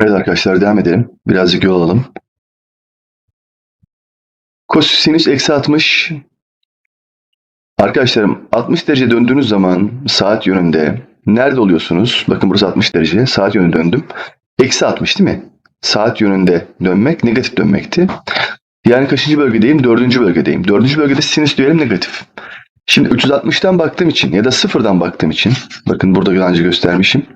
Evet arkadaşlar devam edelim. Birazcık yol alalım. Kosinüs eksi 60. Arkadaşlarım 60 derece döndüğünüz zaman saat yönünde nerede oluyorsunuz? Bakın burası 60 derece. Saat yönünde döndüm. Eksi 60 değil mi? Saat yönünde dönmek negatif dönmekti. Yani kaçıncı bölgedeyim? Dördüncü bölgedeyim. Dördüncü bölgede sinüs diyelim negatif. Şimdi 360'tan baktığım için ya da sıfırdan baktığım için bakın burada daha önce göstermişim.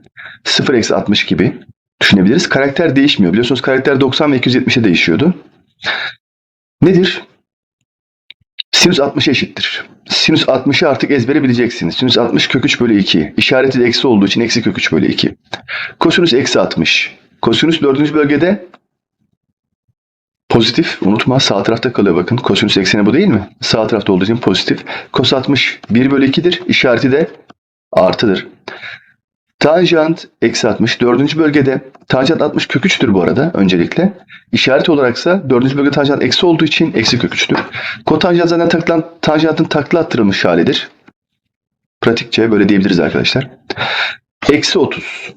0 eksi 60 gibi düşünebiliriz. Karakter değişmiyor. Biliyorsunuz karakter 90 ve 270'e değişiyordu. Nedir? Sinüs 60 eşittir. Sinüs 60'ı artık ezbere bileceksiniz. Sinüs 60 kök 3 bölü 2. İşareti de eksi olduğu için eksi kök 3 bölü 2. Kosinüs eksi 60. Kosinüs dördüncü bölgede pozitif. Unutma sağ tarafta kalıyor bakın. Kosinüs ekseni bu değil mi? Sağ tarafta olduğu için pozitif. Kos 60 1 bölü 2'dir. İşareti de artıdır. Tanjant eksi 60. Dördüncü bölgede tanjant 60 kök 3'tür bu arada öncelikle. İşaret olaraksa dördüncü bölgede tanjant eksi olduğu için eksi kök 3'tür. Kotanjant zaten takılan, tanjantın takla attırılmış halidir. Pratikçe böyle diyebiliriz arkadaşlar. Eksi 30.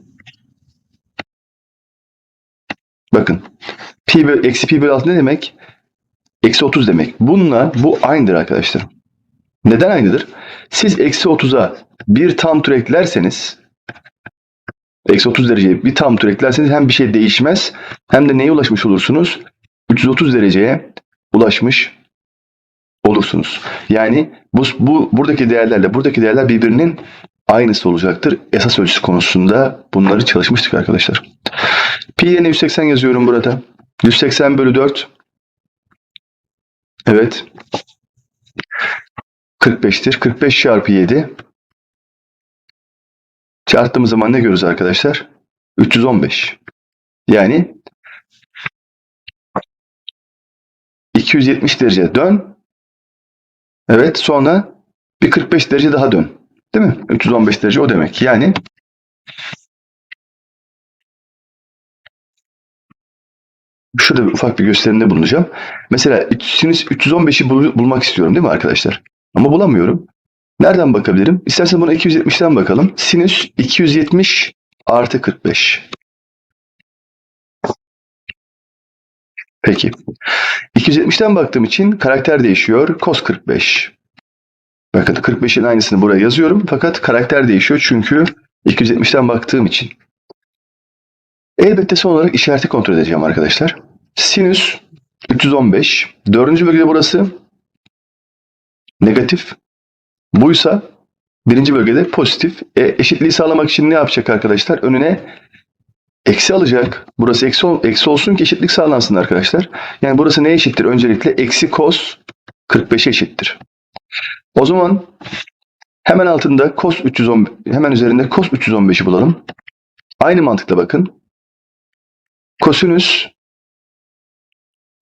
Bakın. Pi bölü, eksi pi bölü 6 ne demek? Eksi 30 demek. Bununla bu aynıdır arkadaşlar. Neden aynıdır? Siz eksi 30'a bir tam tür eklerseniz eksi 30 dereceye bir tam tür eklerseniz hem bir şey değişmez hem de neye ulaşmış olursunuz? 330 dereceye ulaşmış olursunuz. Yani bu, bu buradaki değerlerle buradaki değerler birbirinin aynısı olacaktır. Esas ölçüsü konusunda bunları çalışmıştık arkadaşlar. Pi yerine 180 yazıyorum burada. 180 bölü 4. Evet. 45'tir. 45 çarpı 7. Çarptığımız zaman ne görürüz arkadaşlar? 315. Yani 270 derece dön. Evet sonra bir 45 derece daha dön. Değil mi? 315 derece o demek. Yani şurada bir ufak bir gösterimde bulunacağım. Mesela sinüs 315'i bul- bulmak istiyorum değil mi arkadaşlar? Ama bulamıyorum. Nereden bakabilirim? İstersen buna 270'ten bakalım. Sinüs 270 artı 45. Peki. 270'ten baktığım için karakter değişiyor. Cos 45. Bakın 45'in aynısını buraya yazıyorum. Fakat karakter değişiyor çünkü 270'ten baktığım için. Elbette son olarak işareti kontrol edeceğim arkadaşlar. Sinüs 315. Dördüncü bölgede burası negatif. Buysa birinci bölgede pozitif. E, eşitliği sağlamak için ne yapacak arkadaşlar? Önüne eksi alacak. Burası eksi, ol- eksi olsun ki eşitlik sağlansın arkadaşlar. Yani burası neye eşittir? Öncelikle eksi cos 45'e eşittir. O zaman hemen altında cos 310 hemen üzerinde cos 315'i bulalım. Aynı mantıkla bakın. Kosinüs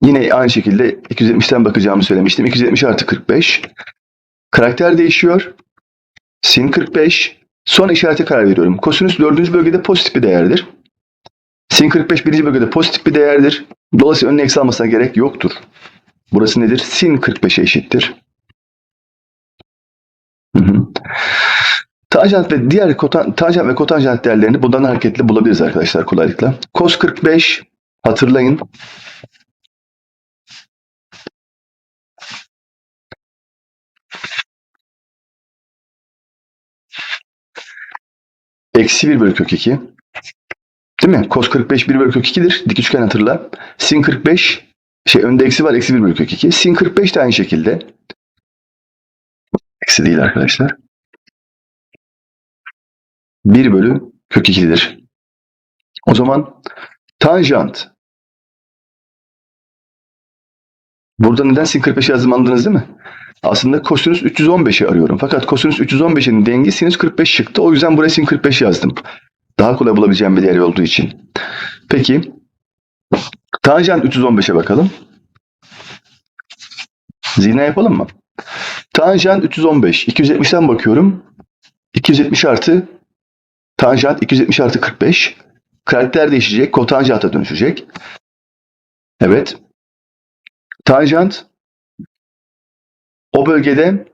yine aynı şekilde 270'ten bakacağımı söylemiştim. 270 artı 45. Karakter değişiyor. Sin 45. Son işarete karar veriyorum. Kosinüs dördüncü bölgede pozitif bir değerdir. Sin 45 birinci bölgede pozitif bir değerdir. Dolayısıyla önüne eksi almasına gerek yoktur. Burası nedir? Sin 45'e eşittir. Hı hı. Tanjant ve diğer kotan, tanjant ve kotanjant değerlerini bundan hareketle bulabiliriz arkadaşlar kolaylıkla. Cos 45 hatırlayın. Eksi 1 bölü kök 2. Değil mi? Cos 45 1 bölü kök 2'dir. Dik üçgen hatırla. Sin 45 şey önde eksi var eksi 1 bölü kök 2. Sin 45 de aynı şekilde. Eksi değil arkadaşlar. 1 bölü kök 2'dir. O zaman tanjant Burada neden sin 45 yazdım anladınız değil mi? Aslında kosinüs 315'i arıyorum. Fakat kosinüs 315'in dengi sinüs 45 çıktı. O yüzden buraya sin 45 yazdım. Daha kolay bulabileceğim bir değer olduğu için. Peki. Tanjant 315'e bakalım. Zihne yapalım mı? Tanjant 315. 270'ten bakıyorum. 270 artı tanjant 270 artı 45. Karakter değişecek. Kotanjanta dönüşecek. Evet. Tanjant o bölgede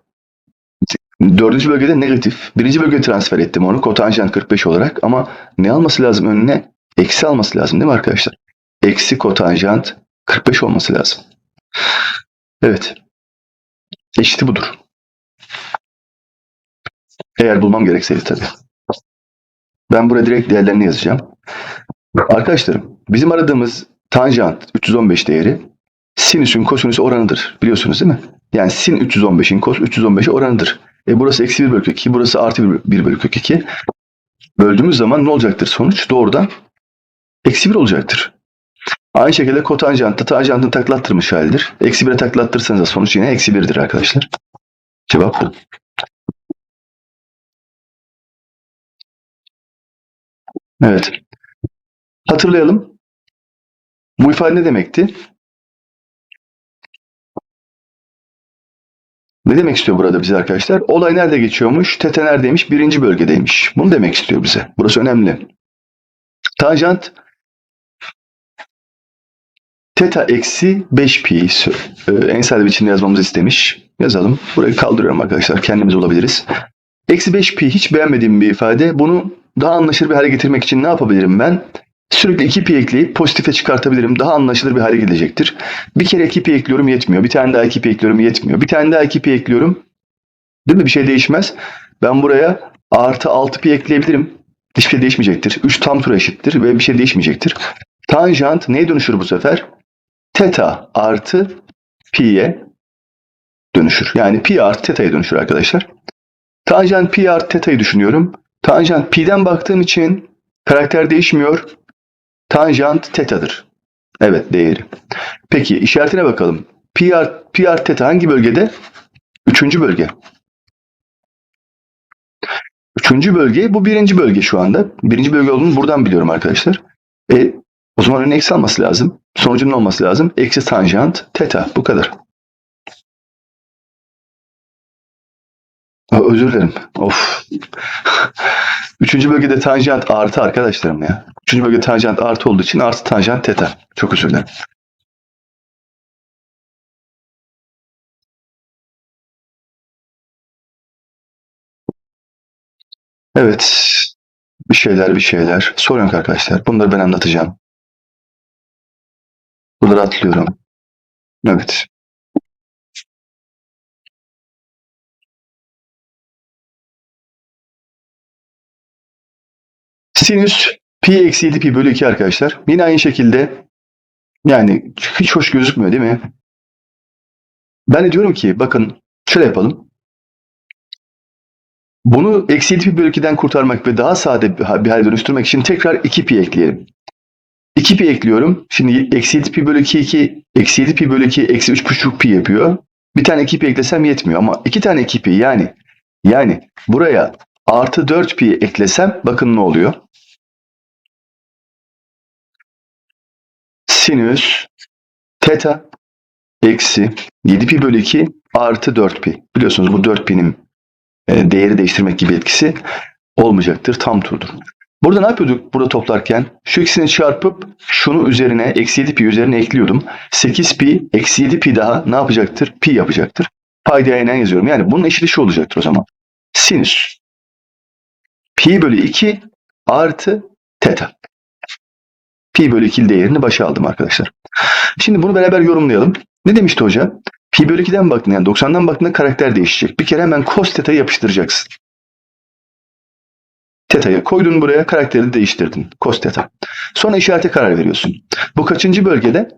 dördüncü bölgede negatif. Birinci bölgeye transfer ettim onu kotanjant 45 olarak ama ne alması lazım önüne? eksi alması lazım değil mi arkadaşlar? Eksi kotanjant 45 olması lazım. Evet. Eşiti budur. Eğer bulmam gerekseydi tabii. Ben buraya direkt değerlerini yazacağım. Arkadaşlarım bizim aradığımız tanjant 315 değeri sinüsün kosinüs oranıdır. Biliyorsunuz değil mi? Yani sin 315'in kos 315'e oranıdır. E burası eksi 1 bölü kök 2, burası artı 1, 1 bölü kök 2. Böldüğümüz zaman ne olacaktır sonuç? Doğrudan eksi 1 olacaktır. Aynı şekilde kotanjant da tanjantın taklattırmış halidir. Eksi 1'e taklattırırsanız da sonuç yine eksi 1'dir arkadaşlar. Cevap bu. Evet. Hatırlayalım. Bu ifade ne demekti? Ne demek istiyor burada bize arkadaşlar? Olay nerede geçiyormuş? Tete neredeymiş? Birinci bölgedeymiş. Bunu demek istiyor bize. Burası önemli. Tanjant teta eksi 5 pi e, en sade biçimde yazmamızı istemiş. Yazalım. Burayı kaldırıyorum arkadaşlar. Kendimiz olabiliriz. Eksi 5 pi hiç beğenmediğim bir ifade. Bunu daha anlaşılır bir hale getirmek için ne yapabilirim ben? Sürekli 2 pi ekleyip pozitife çıkartabilirim. Daha anlaşılır bir hale gelecektir. Bir kere 2 pi ekliyorum yetmiyor. Bir tane daha 2 pi ekliyorum yetmiyor. Bir tane daha 2 pi ekliyorum. Değil mi? Bir şey değişmez. Ben buraya artı 6 pi ekleyebilirim. Hiçbir şey değişmeyecektir. 3 tam tura eşittir ve bir şey değişmeyecektir. Tanjant neye dönüşür bu sefer? Teta artı pi'ye dönüşür. Yani pi artı teta'ya dönüşür arkadaşlar. Tanjant pi artı teta'yı düşünüyorum. Tanjant pi'den baktığım için karakter değişmiyor. Tanjant teta'dır. Evet değeri. Peki işaretine bakalım. Pi artı teta hangi bölgede? Üçüncü bölge. Üçüncü bölge bu birinci bölge şu anda. Birinci bölge olduğunu buradan biliyorum arkadaşlar. E, o zaman önüne eksi alması lazım. Sonucunun olması lazım. Eksi tanjant teta. Bu kadar. Özür dilerim. Of. Üçüncü bölgede tanjant artı arkadaşlarım ya. Üçüncü bölge tanjant artı olduğu için artı tanjant teta. Çok özür dilerim. Evet. Bir şeyler bir şeyler. Sorun yok arkadaşlar. Bunları ben anlatacağım. Bunları atlıyorum. Evet. Sinüs pi eksi 7 pi bölü 2 arkadaşlar. Yine aynı şekilde yani hiç hoş gözükmüyor değil mi? Ben de diyorum ki bakın şöyle yapalım. Bunu eksi 7 pi bölü 2'den kurtarmak ve daha sade bir hale dönüştürmek için tekrar 2 pi ekleyelim. 2 pi ekliyorum. Şimdi eksi 7 pi bölü 2 2 eksi 7 pi bölü 2 eksi 3,5 pi yapıyor. Bir tane 2 pi eklesem yetmiyor ama iki tane 2 pi yani yani buraya artı 4 pi eklesem bakın ne oluyor? Sinüs teta eksi 7 pi bölü 2 artı 4 pi. Biliyorsunuz bu 4 pi'nin e, değeri değiştirmek gibi etkisi olmayacaktır. Tam turdur. Burada ne yapıyorduk burada toplarken? Şu ikisini çarpıp şunu üzerine eksi 7 pi üzerine ekliyordum. 8 pi eksi 7 pi daha ne yapacaktır? Pi yapacaktır. Paydaya aynen yazıyorum. Yani bunun eşiti şu olacaktır o zaman. Sinüs pi bölü 2 artı teta. Pi bölü 2 değerini başa aldım arkadaşlar. Şimdi bunu beraber yorumlayalım. Ne demişti hoca? Pi bölü 2'den baktığında yani 90'dan baktığında karakter değişecek. Bir kere hemen cos teta'yı yapıştıracaksın. Teta'yı koydun buraya karakteri değiştirdin. Cos teta. Sonra işarete karar veriyorsun. Bu kaçıncı bölgede?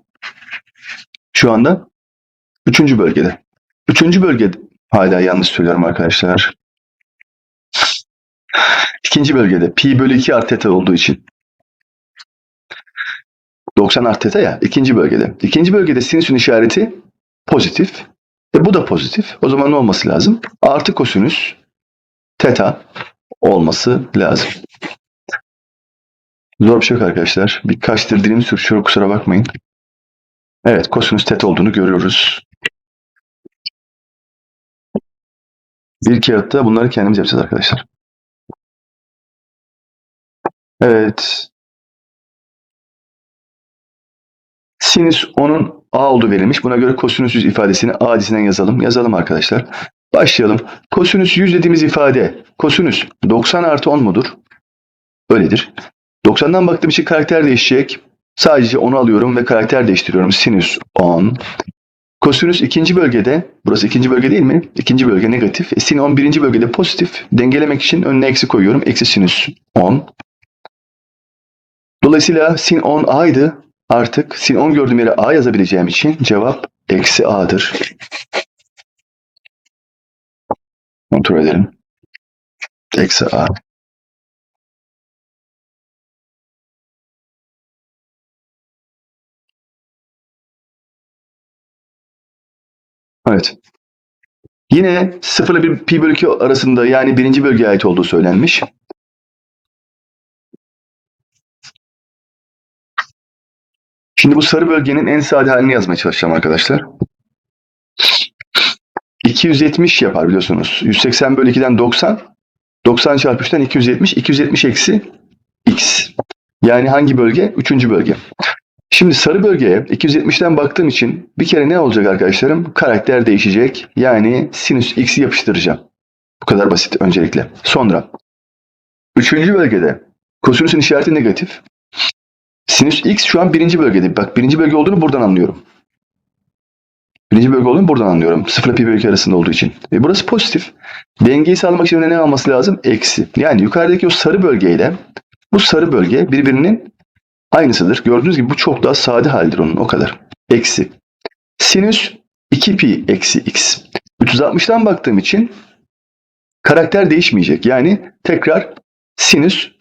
Şu anda üçüncü bölgede. Üçüncü bölgede. Hala yanlış söylüyorum arkadaşlar. İkinci bölgede. Pi bölü 2 artı teta olduğu için. 90 artı teta ya. ikinci bölgede. İkinci bölgede sinüsün işareti pozitif. E bu da pozitif. O zaman ne olması lazım? Artı kosinüs teta olması lazım. Zor bir şey yok arkadaşlar. Birkaçtır dilim sürüşüyor kusura bakmayın. Evet kosinüs teta olduğunu görüyoruz. Bir kağıtta bunları kendimiz yapacağız arkadaşlar. Evet. Sinüs onun A olduğu verilmiş. Buna göre kosinüs 100 ifadesini A dizisinden yazalım. Yazalım arkadaşlar. Başlayalım. Kosinüs 100 dediğimiz ifade kosinüs 90 artı 10 mudur? Öyledir. 90'dan baktığım için karakter değişecek. Sadece onu alıyorum ve karakter değiştiriyorum. Sinüs 10. Kosinüs ikinci bölgede, burası ikinci bölge değil mi? İkinci bölge negatif. E, sin 10 birinci bölgede pozitif. Dengelemek için önüne eksi koyuyorum. Eksi sinüs 10. Dolayısıyla sin 10 a'ydı. Artık sin 10 gördüğüm yere a yazabileceğim için cevap eksi a'dır. Kontrol edelim. Eksi a. Evet. Yine 0 ile 1 pi bölü 2 arasında yani birinci bölgeye ait olduğu söylenmiş. Şimdi bu sarı bölgenin en sade halini yazmaya çalışacağım arkadaşlar. 270 yapar biliyorsunuz. 180 bölü 2'den 90. 90 çarpı 3'ten 270. 270 eksi x. Yani hangi bölge? Üçüncü bölge. Şimdi sarı bölgeye 270'ten baktığım için bir kere ne olacak arkadaşlarım? Karakter değişecek. Yani sinüs x'i yapıştıracağım. Bu kadar basit öncelikle. Sonra üçüncü bölgede kosinüsün işareti negatif. Sinüs x şu an birinci bölgede. Bak birinci bölge olduğunu buradan anlıyorum. Birinci bölge olduğunu buradan anlıyorum. 0 ile pi bölü 2 arasında olduğu için. E burası pozitif. Dengeyi sağlamak için ne alması lazım? Eksi. Yani yukarıdaki o sarı bölgeyle bu sarı bölge birbirinin aynısıdır. Gördüğünüz gibi bu çok daha sade haldir onun o kadar. Eksi. Sinüs 2pi eksi x. 360'tan baktığım için karakter değişmeyecek. Yani tekrar sinüs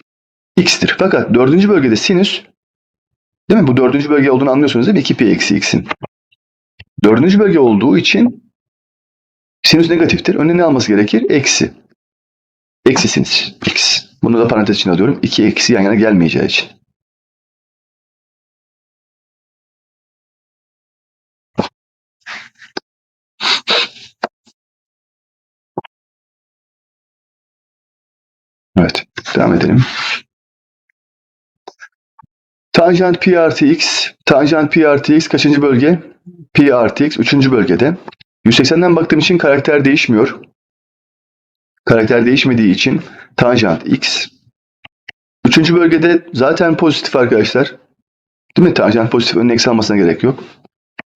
x'tir. Fakat dördüncü bölgede sinüs değil mi? Bu dördüncü bölge olduğunu anlıyorsunuz değil mi? 2pi eksi x'in. Dördüncü bölge olduğu için sinüs negatiftir. Önüne ne alması gerekir? Eksi. Eksi sinüs x. Bunu da parantez içine alıyorum. 2 eksi yan yana gelmeyeceği için. Evet. Devam edelim. Tanjant pi artı x. Tanjant pi artı x kaçıncı bölge? Pi artı x. Üçüncü bölgede. 180'den baktığım için karakter değişmiyor. Karakter değişmediği için tanjant x. Üçüncü bölgede zaten pozitif arkadaşlar. Değil mi? Tanjant pozitif önüne eksi almasına gerek yok.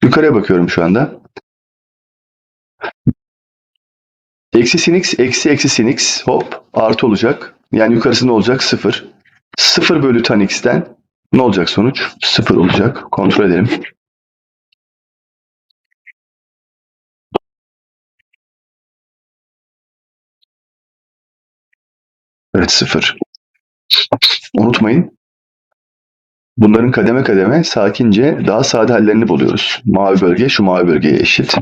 Yukarıya bakıyorum şu anda. Eksi sin x, eksi eksi sin x hop artı olacak. Yani yukarısı ne olacak? 0. 0 bölü tan x'ten ne olacak sonuç? 0 olacak. Kontrol edelim. Evet 0. Unutmayın. Bunların kademe kademe sakince daha sade hallerini buluyoruz. Mavi bölge şu mavi bölgeye eşit.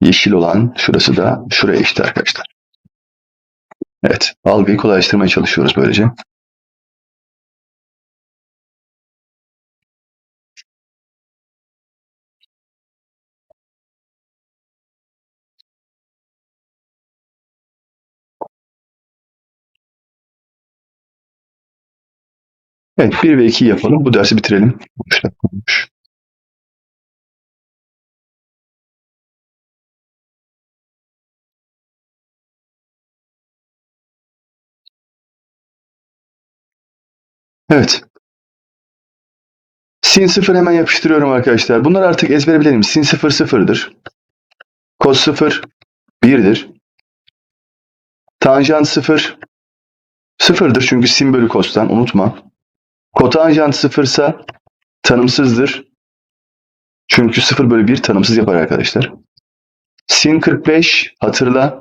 Yeşil olan şurası da şuraya eşit arkadaşlar. Evet. Algıyı kolaylaştırmaya çalışıyoruz böylece. Evet 1 ve 2 yapalım. Bu dersi bitirelim. 13 dakika olmuş. Evet. Sin 0 hemen yapıştırıyorum arkadaşlar. Bunlar artık ezbere bilelim. Sin 0 sıfırdır. Kos 0 1'dir. Tanjant 0 sıfırdır çünkü sin bölü kostan unutma. Kotanjant 0 ise tanımsızdır. Çünkü 0 bölü 1 tanımsız yapar arkadaşlar. Sin 45 hatırla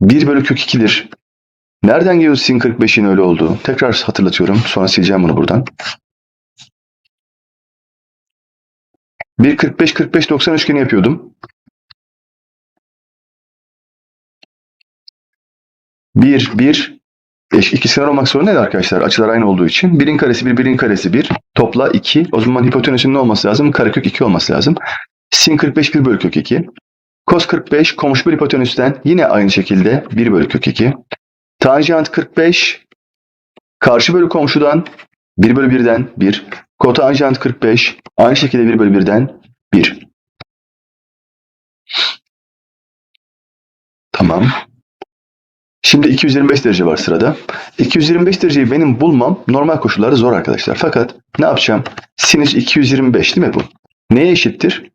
1 bölü kök 2'dir. Nereden geliyor sin 45'in öyle olduğu? Tekrar hatırlatıyorum. Sonra sileceğim bunu buradan. 1 45 45 90 üçgeni yapıyordum. 1 1 eşit ikizkenar olmak zorunda değil arkadaşlar. Açılar aynı olduğu için. 1'in karesi 1, 1'in karesi 1. Topla 2. O zaman hipotenüsün ne olması lazım? Karekök 2 olması lazım. Sin 45 1 bölü kök 2. Kos 45 komşu bir hipotenüsten yine aynı şekilde 1 bölü kök 2. Tanjant 45 karşı bölü komşudan 1 bölü 1'den 1. Kotanjant 45 aynı şekilde 1 bölü 1'den 1. Tamam. Şimdi 225 derece var sırada. 225 dereceyi benim bulmam normal koşullarda zor arkadaşlar. Fakat ne yapacağım? Sinüs 225 değil mi bu? Neye eşittir?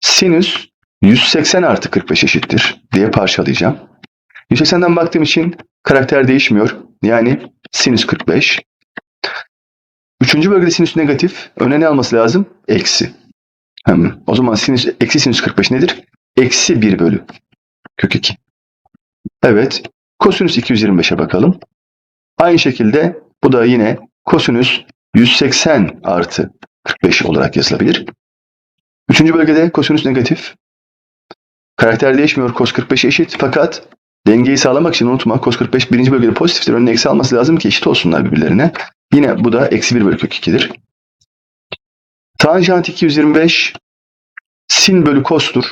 Sinüs 180 artı 45 eşittir diye parçalayacağım. 180'den baktığım için karakter değişmiyor. Yani sinüs 45. Üçüncü bölgede sinüs negatif. Öne ne alması lazım? Eksi. Hem, o zaman sinüs, eksi sinüs 45 nedir? Eksi 1 bölü kök 2. Evet. Kosinüs 225'e bakalım. Aynı şekilde bu da yine kosinüs 180 artı 45 olarak yazılabilir. Üçüncü bölgede kosinüs negatif. Karakter değişmiyor. Kos 45 eşit fakat dengeyi sağlamak için unutma kos 45 birinci bölgede pozitiftir. Önüne eksi alması lazım ki eşit olsunlar birbirlerine. Yine bu da eksi 1 bölü kök 2'dir. Tanjant 225 sin bölü kostur.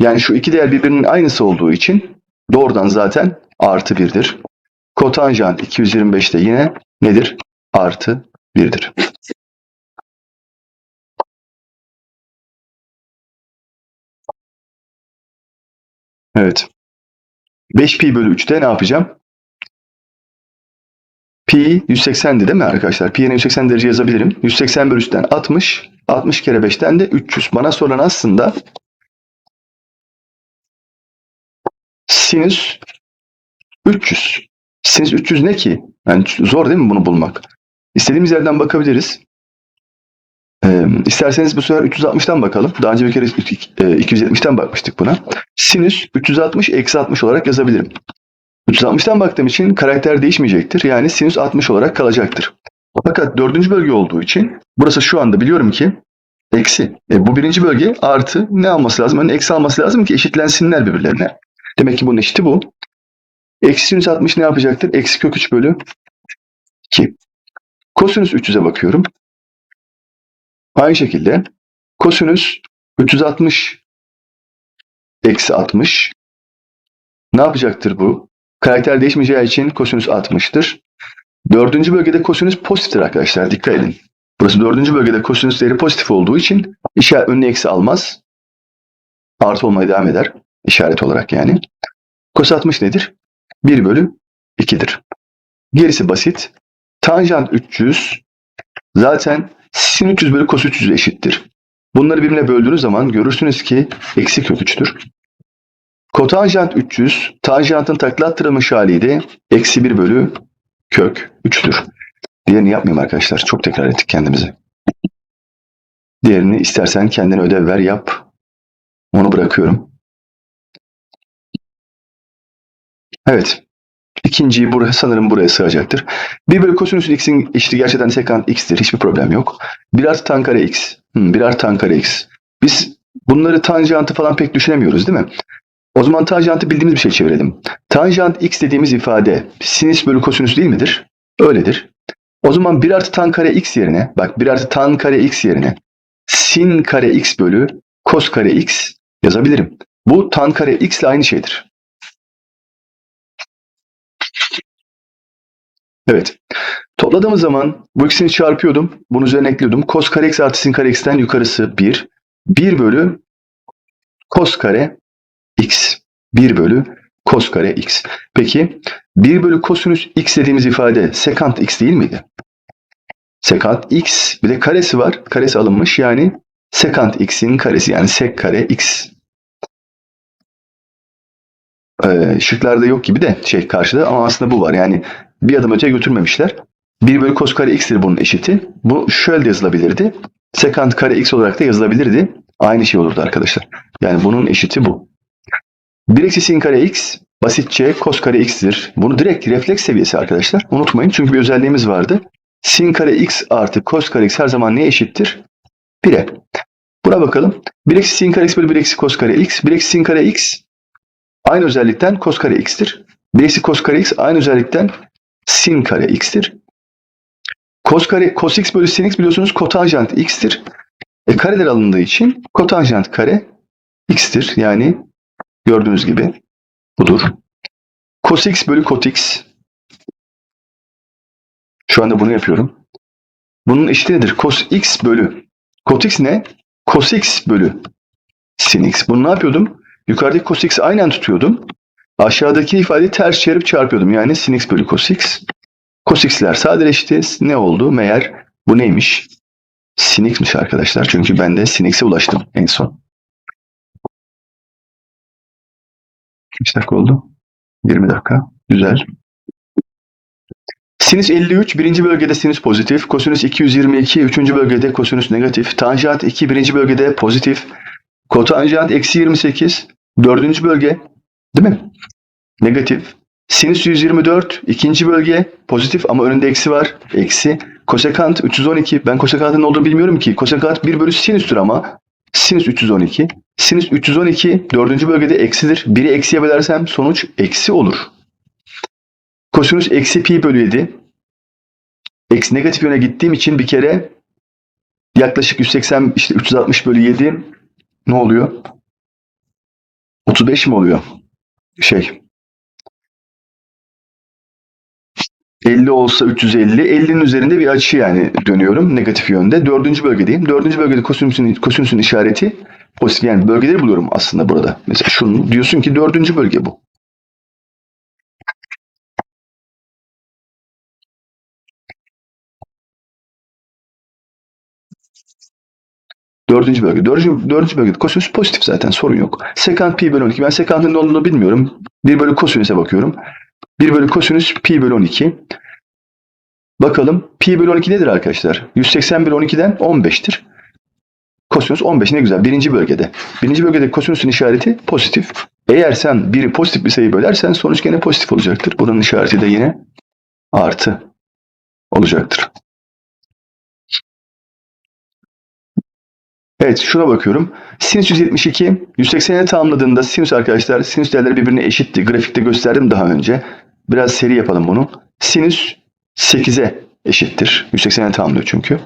Yani şu iki değer birbirinin aynısı olduğu için doğrudan zaten artı 1'dir. Kotanjant 225 de yine nedir? Artı 1'dir. Evet. 5 pi bölü 3'te ne yapacağım? Pi 180'di değil mi arkadaşlar? Pi yerine 180 derece yazabilirim. 180 bölü 3'ten 60. 60 kere 5'ten de 300. Bana soran aslında sinüs 300. Sinüs 300 ne ki? Yani zor değil mi bunu bulmak? İstediğimiz yerden bakabiliriz. Ee, isterseniz bu sefer 360'tan bakalım. Daha önce bir kere e, 270'ten bakmıştık buna. Sinüs 360 eksi 60 olarak yazabilirim. 360'tan baktığım için karakter değişmeyecektir. Yani sinüs 60 olarak kalacaktır. Fakat dördüncü bölge olduğu için burası şu anda biliyorum ki eksi. E, bu birinci bölge artı ne alması lazım? Yani eksi alması lazım ki eşitlensinler birbirlerine. Demek ki bunun eşiti bu. Eksi sinüs 60 ne yapacaktır? Eksi kök 3 bölü 2. Kosinüs 300'e bakıyorum. Aynı şekilde kosinüs 360 eksi 60 ne yapacaktır bu? Karakter değişmeyeceği için kosinüs 60'tır. Dördüncü bölgede kosinüs pozitiftir arkadaşlar. Dikkat edin. Burası dördüncü bölgede kosinüs değeri pozitif olduğu için işaret önüne eksi almaz. Artı olmaya devam eder. İşaret olarak yani. Kos 60 nedir? 1 bölü 2'dir. Gerisi basit. Tanjant 300 zaten sin 300 bölü kos 300 eşittir. Bunları birbirine böldüğünüz zaman görürsünüz ki eksi kök 3'tür. Kotanjant 300, tanjantın takla attırılmış haliydi. Eksi 1 bölü kök 3'tür. Diğerini yapmayayım arkadaşlar. Çok tekrar ettik kendimizi. Diğerini istersen kendine ödev ver yap. Onu bırakıyorum. Evet. İkinciyi buraya, sanırım buraya sığacaktır. 1 bölü kosinüsün x'in eşiti gerçekten sekant x'tir. Hiçbir problem yok. 1 artı tan kare x. Hmm, 1 artı tan kare x. Biz bunları tanjantı falan pek düşünemiyoruz değil mi? O zaman tanjantı bildiğimiz bir şey çevirelim. Tanjant x dediğimiz ifade sinüs bölü kosinüs değil midir? Öyledir. O zaman 1 artı tan kare x yerine bak 1 artı tan kare x yerine sin kare x bölü kos kare x yazabilirim. Bu tan kare x ile aynı şeydir. Evet. Topladığımız zaman bu ikisini çarpıyordum. Bunun üzerine ekliyordum. Kos kare x artı sin kare x'ten yukarısı 1. 1 bölü kos kare x. 1 bölü kos kare x. Peki 1 bölü kosinüs x dediğimiz ifade sekant x değil miydi? Sekant x bir de karesi var. Karesi alınmış yani sekant x'in karesi yani sek kare x. Ee, şıklarda yok gibi de şey karşıda ama aslında bu var. Yani bir adım öte götürmemişler. 1 bölü kos kare x'tir bunun eşiti. Bu şöyle de yazılabilirdi. Sekant kare x olarak da yazılabilirdi. Aynı şey olurdu arkadaşlar. Yani bunun eşiti bu. 1 eksi sin kare x basitçe kos kare x'tir. Bunu direkt refleks seviyesi arkadaşlar. Unutmayın çünkü bir özelliğimiz vardı. Sin kare x artı kos kare x her zaman neye eşittir? 1'e. Buna bakalım. 1 eksi sin kare x bölü 1 eksi kos kare x. 1 eksi sin kare x aynı özellikten kos kare x'tir. 1 eksi kos kare x aynı özellikten sin kare x'tir. Kos kare cos x bölü sin x biliyorsunuz kotanjant x'tir. E, kareler alındığı için kotanjant kare x'tir. Yani gördüğünüz gibi budur. Cos x bölü kot x. Şu anda bunu yapıyorum. Bunun eşiti nedir? Cos x bölü. Kot x ne? Cos x bölü sin x. Bunu ne yapıyordum? Yukarıdaki cos x aynen tutuyordum. Aşağıdaki ifadeyi ters çevirip çarpıyordum. Yani sin x bölü cos x. Cos x'ler sadeleşti. Ne oldu? Meğer bu neymiş? Sin x'miş arkadaşlar. Çünkü ben de sin x'e ulaştım en son. Kaç dakika oldu? 20 dakika. Güzel. Sinüs 53 birinci bölgede sinüs pozitif. Kosinüs 222 üçüncü bölgede kosinüs negatif. Tanjant 2 birinci bölgede pozitif. Kotanjant eksi 28 dördüncü bölge değil mi? Negatif. Sinüs 124 ikinci bölge pozitif ama önünde eksi var. Eksi. Kosekant 312. Ben kosekantın ne olduğunu bilmiyorum ki. Kosekant 1 bölü sinüstür ama. Sinüs 312. Sinüs 312 dördüncü bölgede eksidir. Biri eksiye bölersem sonuç eksi olur. Kosinüs eksi pi bölü 7. Eksi negatif yöne gittiğim için bir kere yaklaşık 180 işte 360 bölü 7 ne oluyor? 35 mi oluyor? Şey 50 olsa 350. 50'nin üzerinde bir açı yani dönüyorum negatif yönde. Dördüncü bölgedeyim. Dördüncü bölgede kosinüsün, kosinüsün işareti pozitif. Yani bölgeleri buluyorum aslında burada. Mesela şunu diyorsun ki dördüncü bölge bu. Dördüncü bölge. Dördüncü, dördüncü bölgede kosinüs pozitif zaten sorun yok. Sekant pi bölü 12. Ben sekantın ne olduğunu bilmiyorum. 1 bölü kosinüse bakıyorum. 1 bölü kosinüs pi bölü 12. Bakalım pi bölü 12 nedir arkadaşlar? 180 bölü 12'den 15'tir. Kosinüs 15 ne güzel. Birinci bölgede. Birinci bölgede kosinüsün işareti pozitif. Eğer sen biri pozitif bir sayı bölersen sonuç gene pozitif olacaktır. Buranın işareti de yine artı olacaktır. Evet şuna bakıyorum. Sinüs 172 180'e tamamladığında sinüs arkadaşlar sinüs değerleri birbirine eşitti. Grafikte gösterdim daha önce. Biraz seri yapalım bunu. Sinüs 8'e eşittir. 180'e tamamlıyor çünkü.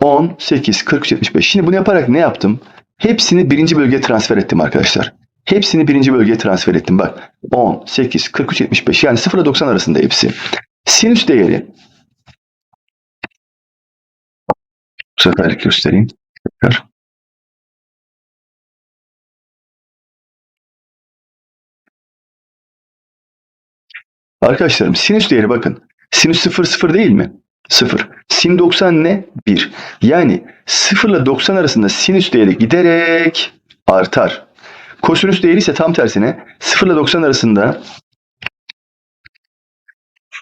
10, 8, 40, 75. Şimdi bunu yaparak ne yaptım? Hepsini birinci bölgeye transfer ettim arkadaşlar. Hepsini birinci bölgeye transfer ettim. Bak 10, 8, 43, 75 yani 0 ile 90 arasında hepsi. Sinüs değeri bu sefer göstereyim. Tekrar. Arkadaşlarım sinüs değeri bakın. Sinüs 0 0 değil mi? 0. Sin 90 ne? 1. Yani 0 ile 90 arasında sinüs değeri giderek artar. Kosinüs değeri ise tam tersine 0 ile 90 arasında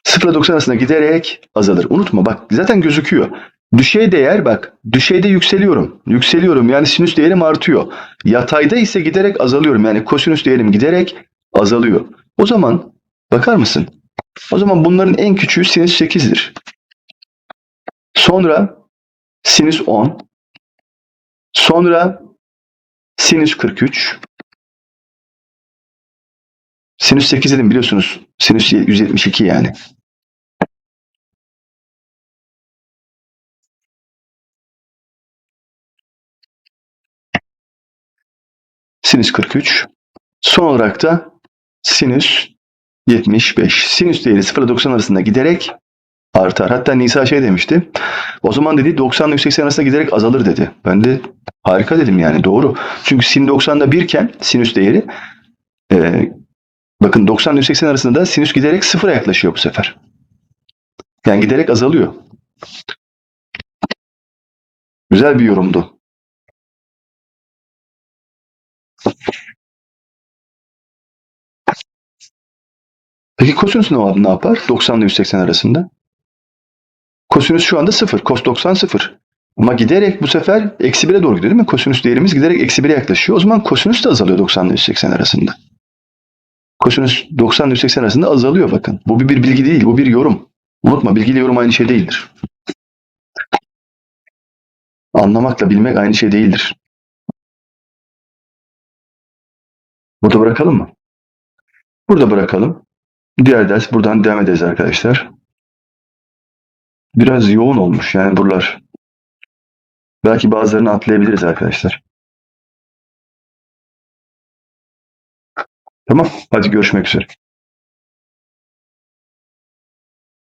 0 ile 90 arasında giderek azalır. Unutma bak zaten gözüküyor. Düşey değer bak düşeyde yükseliyorum. Yükseliyorum yani sinüs değerim artıyor. Yatayda ise giderek azalıyorum. Yani kosinüs değerim giderek azalıyor. O zaman bakar mısın? O zaman bunların en küçüğü sinüs 8'dir. Sonra sinüs 10. Sonra sinüs 43. Sinüs 8 dedim biliyorsunuz. Sinüs 172 yani. Sinüs 43. Son olarak da sinüs 75. Sinüs değeri 0 ile 90 arasında giderek artar. Hatta Nisa şey demişti. O zaman dedi 90 ile 180 arasında giderek azalır dedi. Ben de harika dedim yani doğru. Çünkü sin 90'da 1 iken sinüs değeri e, bakın 90 ile 180 arasında da sinüs giderek sıfıra yaklaşıyor bu sefer. Yani giderek azalıyor. Güzel bir yorumdu. Peki kosinüs ne, ne yapar? 90 ile 180 arasında. Kosinüs şu anda 0. Kos 90 0. Ama giderek bu sefer eksi 1'e doğru gidiyor değil mi? Kosinüs değerimiz giderek eksi 1'e yaklaşıyor. O zaman kosinüs de azalıyor 90 ile 180 arasında. Kosinüs 90 ile 180 arasında azalıyor bakın. Bu bir, bir bilgi değil, bu bir yorum. Unutma bilgiyle yorum aynı şey değildir. Anlamakla bilmek aynı şey değildir. Burada bırakalım mı? Burada bırakalım. Diğer ders buradan devam ederiz arkadaşlar. Biraz yoğun olmuş yani buralar. Belki bazılarını atlayabiliriz arkadaşlar. Tamam. Hadi görüşmek üzere.